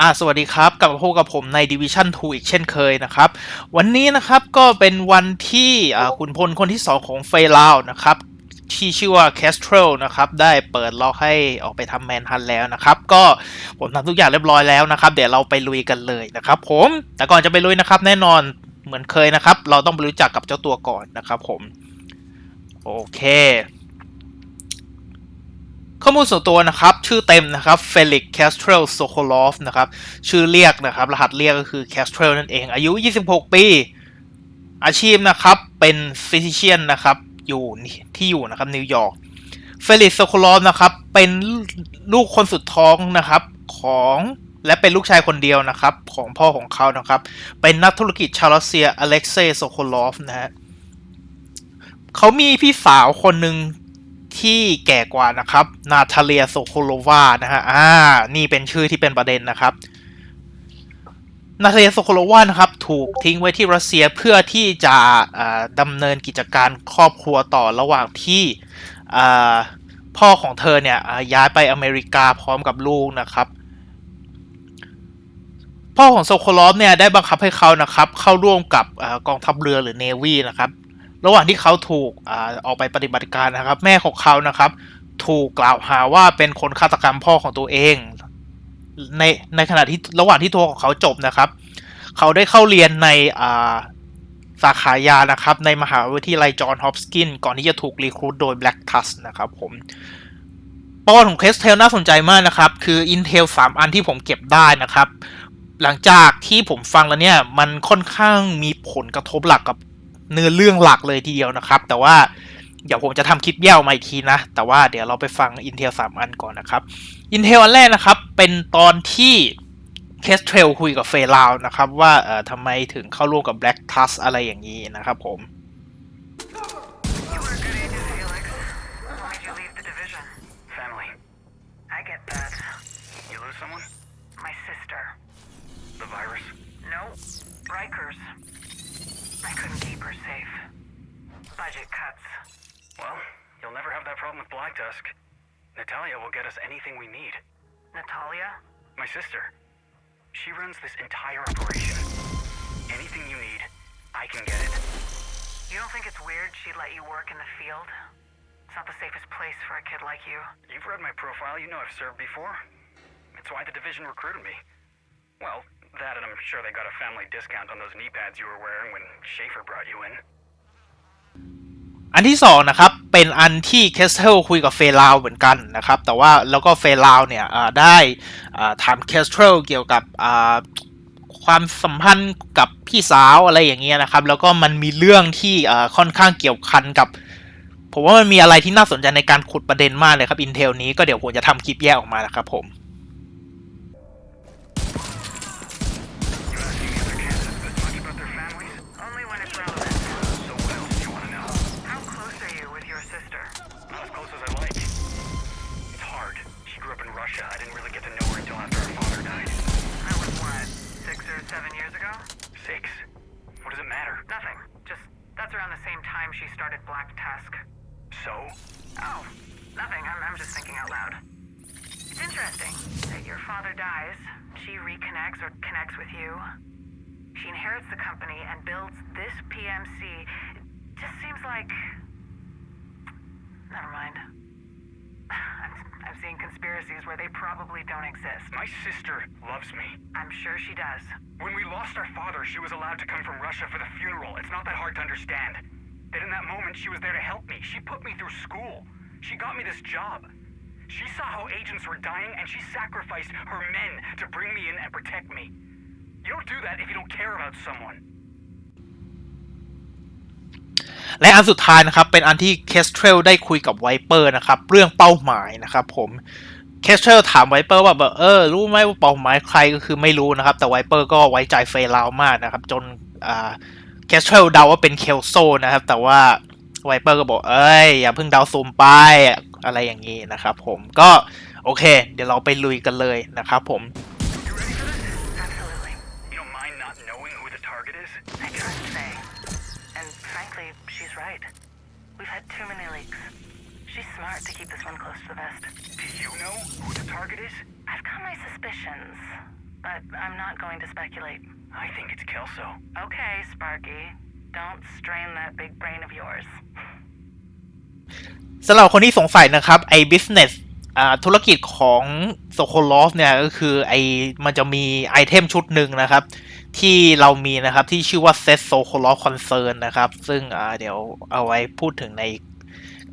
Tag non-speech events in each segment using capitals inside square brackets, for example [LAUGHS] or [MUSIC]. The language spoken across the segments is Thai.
อ่าสวัสดีครับกลับมาพบกับผมใน Division 2 อีกเช่นเคยนะครับ วันนี้นะครับก็เป็นวันที่อ่าขุนพลคนที่ 2 ของเฟยลาวนะครับ ที่ชื่อว่า c a s t r e l นะครับ ได้เปิดล็อกให้ออกไปทำแมนฮันแล้วนะครับ ก็ผมทำทุกอย่างเรียบร้อยแล้วนะครับ เดี๋ยวเราไปลุยกันเลยนะครับผมแต่ก่อนจะไปลุยนะครับ แน่นอนเหมือนเคยนะครับ เราต้องไปรู้จักกับเจ้าตัวก่อนนะครับผม โอเค ข้อมูลส่วนตัวนะครับ ชื่อเต็มนะครับเฟลิกแคสเทรลโซโคลอฟนะครับ ชื่อเรียกนะครับ รหัสเรียกก็คือแคสเทรลนั่นเอง อายุ 26 ปี อาชีพนะครับ เป็นฟิสิเชียนนะครับ อยู่ที่อยู่นะครับนิวยอร์ก เฟลิกโซโคลอฟนะครับ เป็นลูกคนสุดท้องนะครับของและเป็นลูกชายคนเดียวนะครับ ของพ่อของเขานะครับ เป็นนักธุรกิจชาวรัสเซียอเล็กเซย์โซโคลอฟนะฮะเขามีพี่สาวคนหนึ่ง ที่แก่กว่านะครับ นาทาเลียโซโคโลวานะฮะอ่านี่เป็นชื่อที่เป็นประเด็นนะครับ นาทาเลียโซโคโลวานะครับ ถูกทิ้งไว้ที่รัสเซียเพื่อที่จะดำเนินกิจการครอบครัวต่อระหว่างที่พ่อของเธอเนี่ยย้ายไปอเมริกาพร้อมกับลูกนะครับ พ่อของโซโคลอฟเนี่ยได้บังคับให้เขานะครับ เข้าร่วมกับอกองทัพเรือหรือเนวีนะครับ ระหว่างที่เขาถูกอออกไปปฏิบัติการนะครับ แม่ของเขานะครับ ถูกกล่าวหาว่าเป็นคนฆาตกรรมพ่อของตัวเอง ในในขณะที่ระหว่างที่ตัวของเขาจบนะครับ เขาได้เข้าเรียนในาสาขายานะครับ ในมหาวิทยาลัยจอห์นฮอปกินก่อนที่จะถูกรีครูดโดย Black t u s นะครับผมประวัติของเคสเทลน่าสนใจมากนะครับ คือ Intel 3 อันที่ผมเก็บได้นะครับ หลังจากที่ผมฟังแล้วเนี่ย มันค่อนข้างมีผลกระทบหลักกับ เนื้อเรื่องหลักเลยทีเดียวนะครับ แต่ว่าเดี๋ยวผมจะทำคลิปแยกออกมาอีกทีนะ แต่ว่าเดี๋ยวเราไปฟัง Intel 3 อันก่อนนะครับ Intel อันแรกนะครับ เป็นตอนที่เคสเทรลคุยกับเฟลาวนะครับ ว่าเอ่อทำไมถึงเข้าร่วมกับ Black Tusk อะไรอย่างนี้นะครับผม never have that problem with Black Tusk. Natalia will get us anything we need. Natalia? My sister. She runs this entire operation. Anything you need, I can get it. You don't think it's weird she'd let you work in the field? It's not the safest place for a kid like you. You've read my profile, you know I've served before. It's why the division recruited me. Well, that and I'm sure they got a family discount on those knee pads you were wearing when Schaefer brought you in. อันที่สองนะครับเป็นอันที่เคสเทลคุยกับเฟราวเหมือนกันนะครับแต่ว่าแล้วก็เฟราวเนี่ยได้ถามเคสเทลเกี่ยวกับความสัมพันธ์กับพี่สาวอะไรอย่างเงี้ยนะครับ แล้วก็มันมีเรื่องที่ค่อนข้างเกี่ยวพันกับผมว่ามันมีอะไรที่น่าสนใจในการขุดประเด็นมากเลยครับ Intel นี้ก็เดี๋ยวผมจะทำคลิปแยกออกมานะครับผม grew up in Russia. I didn't really get to know her until after her father died. That was what, six or seven years ago? Six? What does it matter? Nothing. Just that's around the same time she started Black Tusk. So? Oh, nothing. I'm, I'm just thinking out loud. It's interesting that your father dies, she reconnects or connects with you. She inherits the company and builds this PMC. It just seems like. Never mind. I'm seeing conspiracies where they probably don't exist. My sister loves me. I'm sure she does. When we lost our father, she was allowed to come from Russia for the funeral. It's not that hard to understand. That in that moment, she was there to help me. She put me through school. She got me this job. She saw how agents were dying, and she sacrificed her men to bring me in and protect me. You don't do that if you don't care about someone. และอันสุดท้ายนะครับ เป็นอันที่เคสเทรลได้คุยกับไวเปอร์นะครับ เรื่องเป้าหมายนะครับผมเคสเทรลถามไวเปอร์ว่าแบบเออรู้ไหมว่าเป้าหมายใครก็คือไม่รู้นะครับ แต่ไวเปอร์ก็ไว้ใจเฟราวมากนะครับ จนอ่าเคสเทรลเดาว่าเป็นเคลโซนะครับ แต่ว่าไวเปอร์ก็บอกเอ้ยอย่าเพิ่งเดาซูมไปอะไรอย่างนี้นะครับผมก็โอเค เดี๋ยวเราไปลุยกันเลยนะครับผม You ready for this? Absolutely. You don't mind not knowing who the target is? I can't frankly, she's right. We've had too many leaks. She's smart to keep this one close to the vest. Do you know who the target is? I've got my suspicions. but I'm not going to speculate. I think it's Kelso. Okay, Sparky. Don't strain that big brain of yours. [LAUGHS] สำหรับคนที่สงสัยนะครับ ไอ้ business อ่า ธุรกิจของโซโคลอฟเนี่ยก็คือไอมันจะมีไอเทมชุดหนึ่งนะครับ ที่เรามีนะครับที่ชื่อว่า Set s o c o l o f Concern นนะครับ ซึ่งเดี๋ยวเอาไว้พูดถึงใน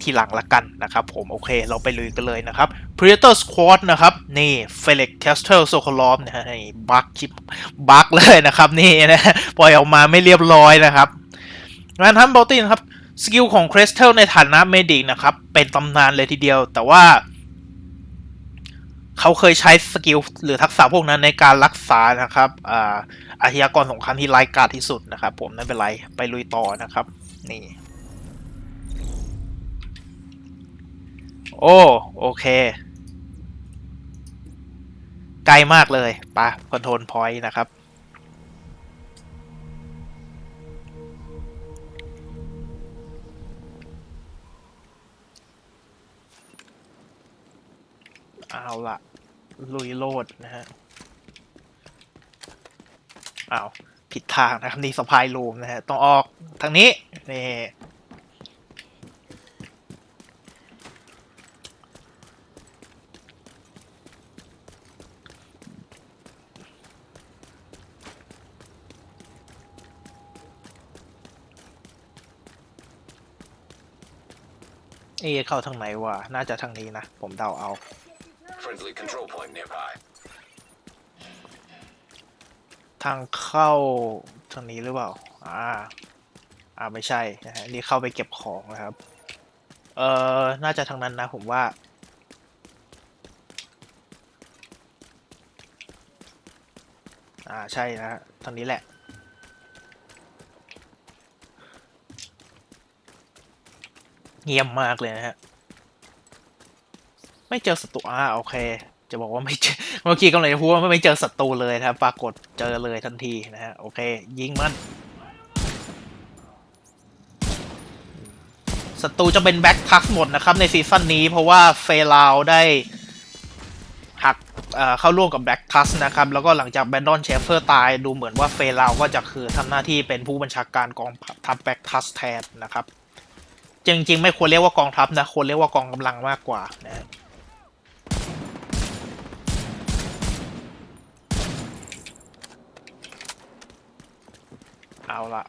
ทีหลังละกันนะครับผมโอเคเราไปลุยกันเลยนะครับ Predator Squad นะครับ นี่ Felix Castle s o k o l o f นะฮะนี่บักชิปบักเลยนะครับ นี่นะปล่อยออกมาไม่เรียบร้อยนะครับงานทำบอลตี้นะครับ สกิลของคริสเทลในฐานะเมดิกนะครับ เป็นตำนานเลยทีเดียว แต่ว่า เขาเคยใช้สกิลหรือทักษะพวกนั้นในการรักษานะครับอ่าอาชญากรสงครามที่ร้ายกาจที่สุดนะครับ ผมไม่เป็นไรไปลุยต่อนะครับ นี่ โอ้โอเค ไกลมากเลยปะคอนโทรลพอยต์นะครับเอาละ ลุยโลดนะฮะอ้าวผิดทางนะครับนี่สะพายลูมนะฮะต้องออกทางนี้นี่เอเข้าทางไหนวะ น่าจะทางนี้นะ ผมเดาเอา Friendly control point nearby. ทางเข้าทางนี้หรือเปล่า อ่า อ่าไม่ใช่นะฮะนี่เข้าไปเก็บของนะครับ เอ่อ น่าจะทางนั้นนะผมว่า อ่า ใช่นะฮะทางนี้แหละ เงียบมากเลยนะฮะ ไม่เจอศัตรูอ่าโอเค จะบอกว่าไม่เจอเมื่อกี้กำลังจะพูดว่าไม่เจอศัตรูเลยนะครับปรากฏเจอเลยทันทีนะฮะโอเค ยิงมันศัตรูจะเป็นแบ็คทักหมดนะครับในซีซั่นนี้เพราะว่าเฟลาวได้หักเเข้าร่วมกับแบ็คทัสนะครับ แล้วก็หลังจากแบนดอนเชฟเฟอร์ตายดูเหมือนว่าเฟลาวก็จะคือทำหน้าที่เป็นผู้บัญชาการกองทัพแบ็คทัสแทนนะครับ จริงๆ ไม่ควรเรียกว่ากองทัพนะ ควรเรียกว่ากองกำลังมากกว่านะ เอาละ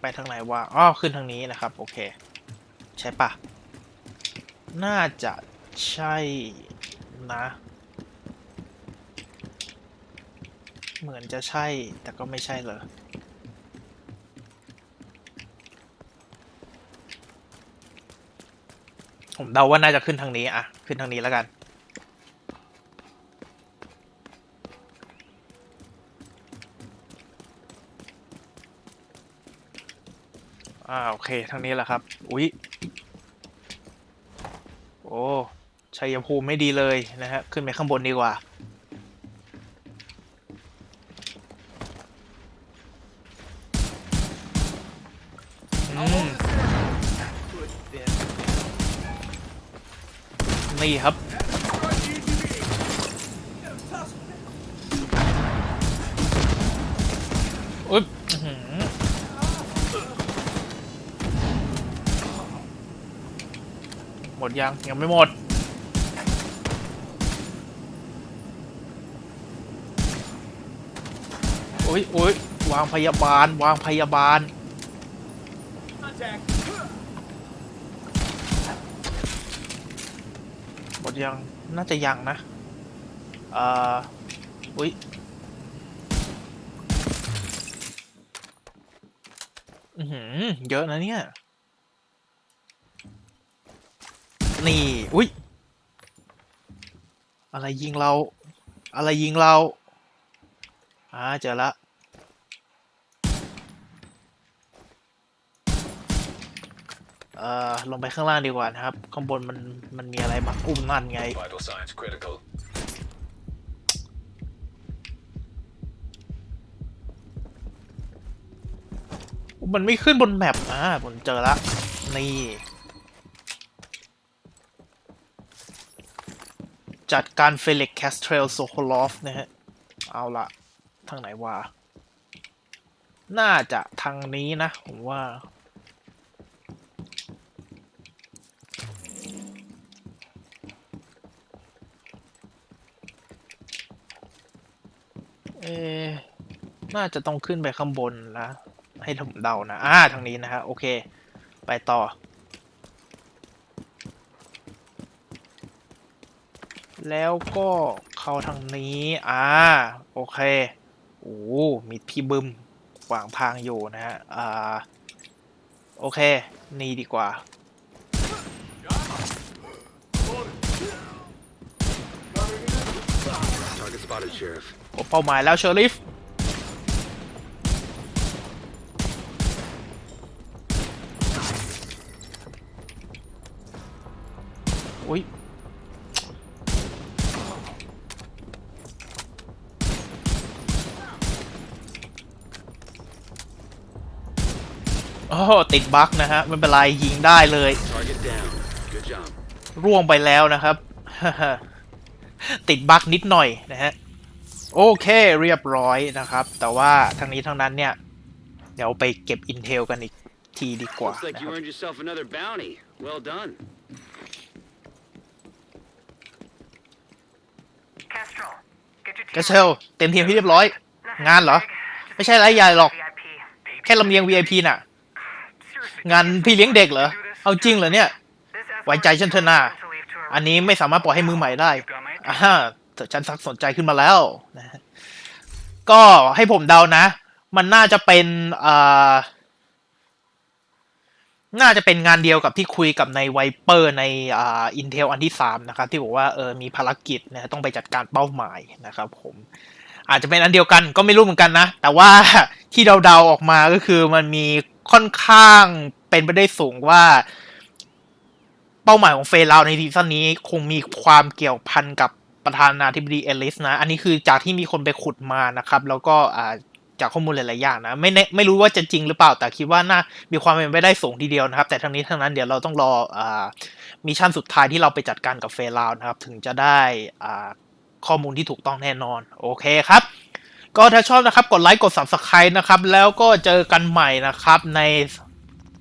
ไปทางไหนวะอ๋อขึ้นทางนี้นะครับ โอเค ใช่ปะน่าจะใช่นะ เหมือนจะใช่แต่ก็ไม่ใช่เลยผมเดาว่าน่าจะขึ้นทางนี้อะขึ้นทางนี้แล้วกัน อ่าโอ เคทางนี้แหละครับ อุ๊ย โอ้ชัยภูมิไม่ดีเลยนะฮะ ขึ้นไปข้างบนดีกว่าอืมนี่ครับ อุ๊ยอื้อหือ ห มดยัง ยังไม่หมด โอ้ยโอ้ยวางพยาบาล วางพยาบาล หมดยัง น่าจะยังนะเอ่ออุ้ยอือหือ เยอะนะเนี่ย นี่ อุ้ย อะไรยิงเรา อะไรยิงเรา อ่า เจอละ เอ่อ ลงไปข้างล่างดีกว่านะครับ ข้างบนมัน มันมีอะไรมาอุ้มนั่นไง Vital signs critical. มันไม่ขึ้นบนแมปอ่าผมเจอละ นี่ จัดการเฟลิกแคสเทรลโซโคลอฟนะฮะ เอาละทางไหนวะ น่าจะทางนี้นะ ผมว่า เอ น่าจะต้องขึ้นไปข้างบนนะให้ผมเดานะ อ่า ทางนี้นะฮะ โอเค ไปต่อ แล้วก็เข้าทางนี้ อ่า โอเค โอ้มีพี่บึมขวางทางอยู่นะฮะ อ่า โอเค นี่ดีกว่า Target spotted, Sheriff. พบเป้าหมายแล้วเชอริฟอุ้ย โอ้โหติดบั๊กนะฮะไม่เป็นไรยิงได้เลย Target down. Good job. ร่วงไปแล้วนะครับ ติดบั๊กนิดหน่อยนะฮะโอเคเรียบร้อยนะครับ แต่ว่าทั้งนี้ทั้งนั้นเนี่ย เดี๋ยวไปเก็บ Intel กันอีกทีดีกว่า Looks like นะค you รับ earned yourself another bounty. Well done. Kestrel, get your กระเชลเต็มทีมที่เรียบร้อย งานเหรอ ไม่ใช่ไรใหญ่หรอก VIP. แค่ลำเลียง VIP น่ะ Seriously, งานพี่เลี้ยงเด็กเหรอ เอาจริงเหรอเนี่ย ไว้ใจฉันเถอะนะ to leave to อันนี้ไม่สามารถปล่อยให้มือใหม่ได้อ่าฉันสักสนใจขึ้นมาแล้วนะก็ให้ผมเดานะ มันน่าจะเป็นอ่าน่าจะเป็นงานเดียวกับที่คุยกับในไวเปอร์ในอ่าอินเทลอันที่สามนะครับ ที่บอกว่าเออมีภารกิจนะต้องไปจัดการเป้าหมายนะครับ ผมอาจจะเป็นอันเดียวกันก็ไม่รู้เหมือนกันนะ แต่ว่าที่เดาๆออกมาก็คือมันมี ค่อนข้างเป็นไปได้สูงว่า เป้าหมายของเฟรลาวในซีซั่นนี้คงมีความเกี่ยวพันกับประธานาธิบดีเอลิสนะ อันนี้คือจากที่มีคนไปขุดมานะครับ แล้วก็อ่าจากข้อมูลหลาย ๆ อย่างนะ ไม่แน่ไม่รู้ว่าจะจริงหรือเปล่า แต่คิดว่าน่ามีความเป็นไปได้สูงทีเดียวนะครับ แต่ทั้งนี้ทั้งนั้นเดี๋ยวเราต้องรออ่ามิชชั่นสุดท้ายที่เราไปจัดการกับเฟรลาวนะครับ ถึงจะได้อ่าข้อมูลที่ถูกต้องแน่นอน โอเคครับ ก็ถ้าชอบนะครับกดไลค์กด subscribe นะครับ แล้วก็เจอกันใหม่นะครับใน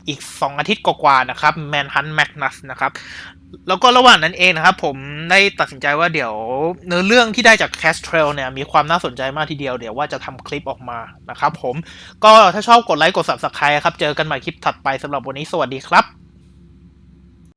อีก 2 อาทิตย์กว่าๆนะครับ Manhunt Magnus นะครับแล้วก็ระหว่างนั้นเองนะครับ ผมได้ตัดสินใจว่าเดี๋ยวเนื้อเรื่องที่ได้จาก Cast Trail เนี่ยมีความน่าสนใจมากทีเดียวเดี๋ยวว่าจะทำคลิปออกมานะครับผมก็ถ้าชอบกดไลค์กด Subscribe ครับ เจอกันใหม่คลิปถัดไปสำหรับวันนี้สวัสดีครับ